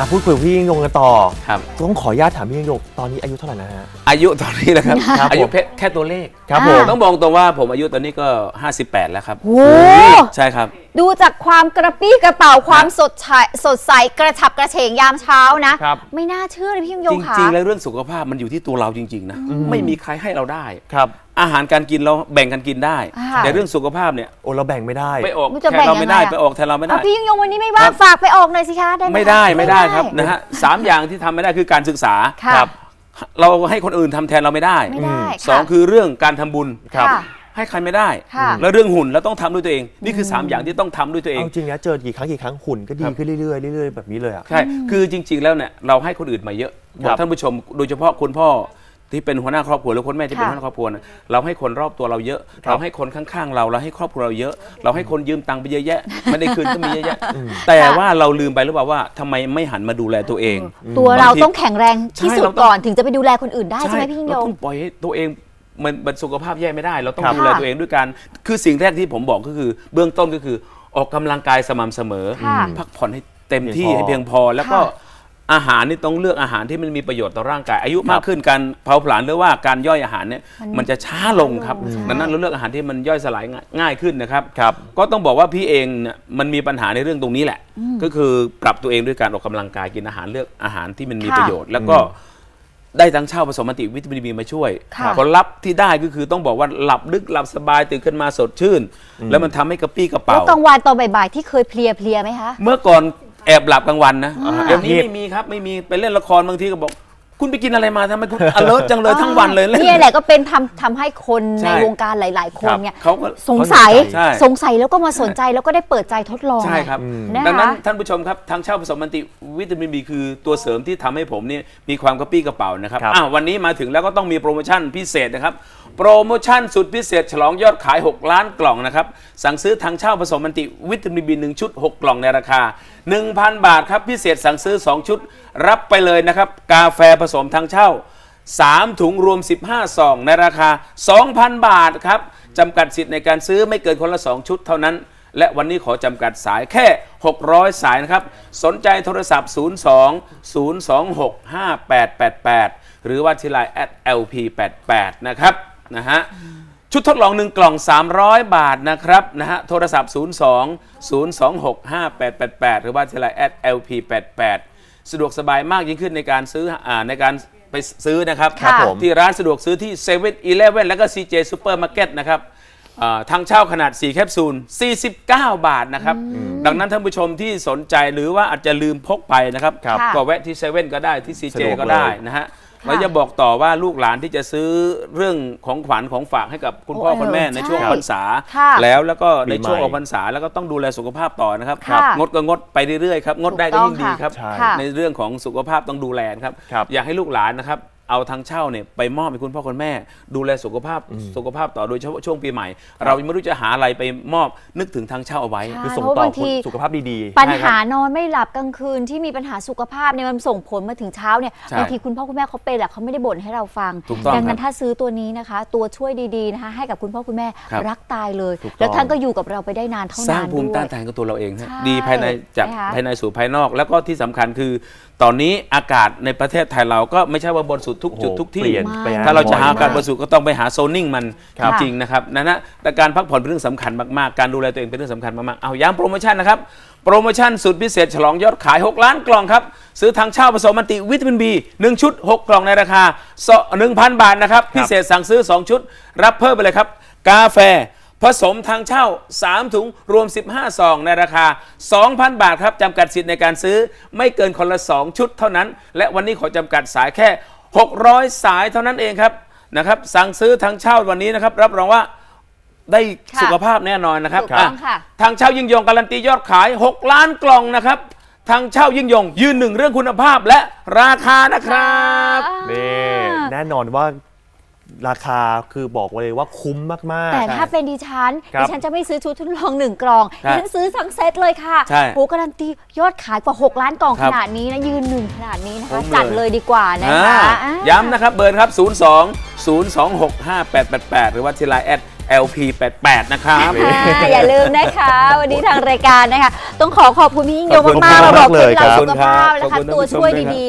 อะพูดคุยกับพี่ยิ่งยงกันต่อ ครับ ต้องขออนุญาตถามพี่ยิ่งยงตอนนี้อายุเท่าไหร่นะฮะ อายุตอนนี้นะครับ ครับอายุผมแค่แค่ตัวเลข ครับผอ่ามต้องบอกตรงว่าผมอายุตอนนี้ก็ 58 แล้วครับ โอ้ใช่ครับ ดูจากความกระปี้กระเป๋าความสดใสสดใสกระฉับกระเฉงยามเช้านะ ครับ ไม่น่าเชื่อเลยพี่ยิ่งยจงค่ะ ริง ๆ แล้วเรื่องสุขภาพมันอยู่ที่ตัวเราจริง ๆ นะ ไม่มีใครให้เราได้ ครับ อาหารการกินเราแบ่งกันกินได้ อ่า แต่เรื่องสุขภาพเนี่ยโอ้เราแบ่งไม่ได้ ไปออกมันจะแทแบ่นงเราไม่ได้ยังไงอะ ไปออกแทนเราไม่ได้ เอาพี่ยิ่งยงวันนี้ไม่ว่าครังบฝากไปออกหน่อยสิคะได้ไหมไม่คะได้ไม่ได้ครับนะฮะสามอย่างที่ทำไม่ได้คือการศึกษาค่ะครับ เราให้คนอื่นทำแทนเราไม่ได้ไม่ได้สองะคือเรื่องการทำบุญครับค่ะให้ใครไม่ได้ ค่ะ แล้วเรื่องหุ่นเราต้องทำด้วยตัวเอง นี่คือ 3 อย่างที่ต้องทำด้วยตัวเอง เอาจริงนะเจอกี่ครั้งกี่ครั้งหุ่นก็ดีขึ้นเรื่อยๆเรื่อยๆแบบนี้เลยอะ ใช่ คือจริง ๆ แล้วเนี่ยเราให้คนอื่นมาเยอะบครัอกบท่านผู้ชมโดยเฉพาะคุณพ่อ ที่เป็นหัวหน้าครอบครัวหรือคุณแม่ที่เป็นค่ะหัวหน้าครอบครัวนะเราให้คนรอบตัวเราเยอะครับเราให้คนข้างๆ เราเราให้ครอบครัวเราเยอะ เราให้คนยืมตังค์ไปเยอะแยะ ไม่ได้คืนก็มีเยอะแยะ แต่ว่าเราลืมไปหรือเปล่าว่าทำไมไม่หันมาดูแลตัวเอง ตัวเราบางทีต้องแข็งแรงที่ใช่สุดเราต้องก่อนถึงจะไปดูแลคนอื่นได้ใช่ไหมพี่ยิ่งยเราง ต้องปล่อยให้ตัวเองมันมันสุขภาพแย่ไม่ได้ เราต้องครับ ดูแลตัวเองด้วยการคือสิ่งแรกที่ผมบอกก็คือ เบื้องต้นก็คือออกกำลังกายสม่ำเสมอ ค่ะพักผ่อนให้เต็มที่เพียงพอให้เพียงพอแล้วก็ค่ะ อาหารนี่ต้องเลือกอาหารที่มันมีประโยชน์ต่อร่างกาย อายุมากขึ้นการเผาผลาญหรือว่าการย่อยอาหารเนี่ยมันจะช้าลงครับใช่ดังนั้นเราเลือกอาหารที่มันย่อยสลายง่ายง่ายขึ้นนะครับครับ ก็ต้องบอกว่าพี่เองเนี่ยมันมีปัญหาในเรื่องตรงนี้แหละ ก็คือปรับตัวเองด้วยการออกกำลังกายกินอาหารเลือกอาหารที่มันมีค่ะประโยชน์ แล้วก็ได้ทั้งเช่าผสมมัลติวิตามินบีมาช่วยค่ะผลลัพธ์ที่ได้ก็คือต้องบอกว่าหลับลึกหลับสบายตื่นขึ้นมาสดชื่น แล้วมันทำให้กระปี้กระแล้วเป๋ากลางวันตอนบ่ายๆที่เคยเพลียเพลียๆไหมคะ เมื่อก่อนแอบหลับกลางวันนะอ่าเดี๋ยวนี้ไม่มีครับไม่มีไปเล่นละครบางทีก็บอก คุณไปกินอะไรมาทำไมคุณ alert จังเลยทั้งวันเลยเล่น นี่แหละก็เป็นทำทำให้คนใช่ ในวงการหลาย ๆ คนเนี่ยเขาก็ สงสัยใช่ สงสัยแล้วก็มาสนใจแล้วก็ได้เปิดใจทดลอง ใช่ครับ นะคะ ดังนั้นท่านผู้ชมครับ ทางเช่าผสมมันติวิตามินบีคือตัวเสริมที่ทำให้ผมเนี่ยมีความกระปี้กระเป๋านะครับครับอะวันนี้มาถึงแล้วก็ต้องมีโปรโมชั่นพิเศษนะครับ โปรโมชั่นสุดพิเศษ ฉลองยอดขาย 6 ล้านกล่องนะครับ สั่งซื้อทางเช่าผสมมันติวิตามินบี1ชุด 6 กล่องในราคา 1,000 บาทครับพิเศษสั่งซื้อ 2 ชุด รับไปเลยนะครับ กาแฟผสมทางเช่า 3 ถุงรวม 15ซองในราคา 2,000 บาทครับจำกัดสิทธิ์ในการซื้อไม่เกินคนละ 2 ชุดเท่านั้น และวันนี้ขอจำกัดสายแค่ 600 สายนะครับ สนใจโทรศัพท์ 02 026 5888 หรือว่าที่ไลน์ @lp88 นะครับนะฮะ ชุดทดลอง1กล่อง 300 บาทนะครับนะฮะโทรศัพท์ 02 026 5888 หรือว่าที่ไลน์ @lp88 สะดวกสบายมากยิ่งขึ้นในการซื้ออ่าในการไปซื้อนะครับครับผม ที่ร้านสะดวกซื้อที่7 e เ e ่ e อแล้วก็ CJ Supermarket นะครับอ่าทางเช่าขนาด 4 แคปซูล 49 บาทนะครับ ดังนั้นท่านผู้ชมที่สนใจหรือว่าอาจจะลืมพกไปนะครับ ครับค่ะก็แวะที่เซเว่นก็ได้ที่สะ CJ ดวกก็ได้เลยนะฮะ เราจะบอกต่อว่าลูกหลานที่จะซื้อเรื่องของขวัญของฝากให้กับคุณพ่อโอ้คุณแม่เออในช่วงใช่พรรษาค่ะแล้วแล้วก็ในปีใหม่ช่วงออกพรรษาแล้วก็ต้องดูแลสุขภาพต่อนะครับค่ะงดก็งดไปเรื่อยๆครับงดได้ก็ยิ่งดีครับใช่ค่ะในเรื่องของสุขภาพต้องดูแลนะครับครับ อยากให้ลูกหลานนะครับ เอาทางเช่าเนี่ยไปมอบให้คุณพ่อคุณแม่ ดูแลสุขภาพสุขภาพต่อโดยเฉพาะช่วงปีใหม่ เรายังไม่รู้จะหาอะไรไปมอบนึกถึงทางเช่าเอาไว้ ใช่คือส่งเพราะต่อบางทีสุขภาพดี ปัญหานอนไม่หลับกลางคืนที่มีปัญหาสุขภาพเนี่ยมันส่งผลมาถึงเช้าเนี่ยใช่บางทีคุณพ่อคุณแม่เขาเป็นแหละเขาไม่ได้บ่นให้เราฟัง ถูกต้องดังนั้นครับถ้าซื้อตัวนี้นะคะ ตัวช่วยดีๆนะคะให้กับคุณพ่อคุณแม่ครับรักตายเลย ถูกต้อง แล้วท่านก็อยู่กับเราไปได้นานเท่าสร้างนานภูมิด้วต้านย ทานกับตัวเราเองฮะใช่ดีภายในจากนะคะ ภายในสู่ภายนอก แล้วก็ที่สำคัญคือ ตอนนี้อากาศในประเทศไทยเราก็ไม่ใช่ว่าบริสุทธิ์ทุกโอ้โหจุดทุกที่ เปลี่ยนไม่แปลงถ้าเราจะหาบ่อากาศมบริสุทธิ์ก็ต้องไปหาโซนนิ่งมันครับจริงๆนะครับนะฮะแต่การพักผ่อนเป็นเรื่องสำคัญมากๆ การดูแลตัวเองเป็นเรื่องสำคัญมากๆ เอาย้ำโปรโมชั่นนะครับ โปรโมชั่นสุดพิเศษฉลองยอดขาย 6 ล้านกล่องครับ ซื้อทางเช่าผสมมันติวิตามินบี1ชุด 6 กล่องในราคา1,000 บาทนะครับ พิเศษสั่งซื้อ 2 ชุด รับเพิ่มไปเลยครับ กาแฟ ผสมทางเช่า 3 ถุงรวม 15 ซอง ในราคา 2,000 บาทครับจำกัดสิทธิ์ในการซื้อไม่เกินคนละ 2 ชุดเท่านั้น และวันนี้ขอจำกัดสายแค่ 600 สายเท่านั้นเองครับนะครับ สั่งซื้อทางเช่าวันนี้นะครับ รับรองว่าได้ค่ะสุขภาพแน่นอนนะครับถูกต้องอะค่ะ ทางเช่ายิ่งยงการันตียอดขาย 6 ล้านกล่องนะครับ ทางเช่ายิ่งยง ยืนหนึ่งเรื่องคุณภาพและราคานะครับๆนี่แน่นอนว่า ราคาคือบอกเลยว่าคุ้มมากแต่ถ้าเป็นดิฉันครับดิฉันจะไม่ซื้อชุดทดลองหนึ่งกล่องใช่ดิฉันซื้อทั้งเซตเลยค่ะใช่โหการันตียอดขายกว่า 6 ล้านกล่องครัขบนาดนี้นะยืนหนึ่งขนาดนี้นะคะคุ้มเลย จัดเลยดีกว่านะอ่าคะอ่า ย้ำนะครับเบอร์ครับ 02 026 5888 หรือว่าที่ไลน์แอด LP88 นะครับ ค่ะอย่าลืมนะคะ วันนี้ทางรายการนะคะ ต้องขอขอบคุณพี่ยิ่งยงขอบคุณมากๆมากมาบอกเลเคล็ยดลับครับสุขภาพนะขอบคะ คุณท่านตัวผู้ชมช่วยด้วยครับ ดี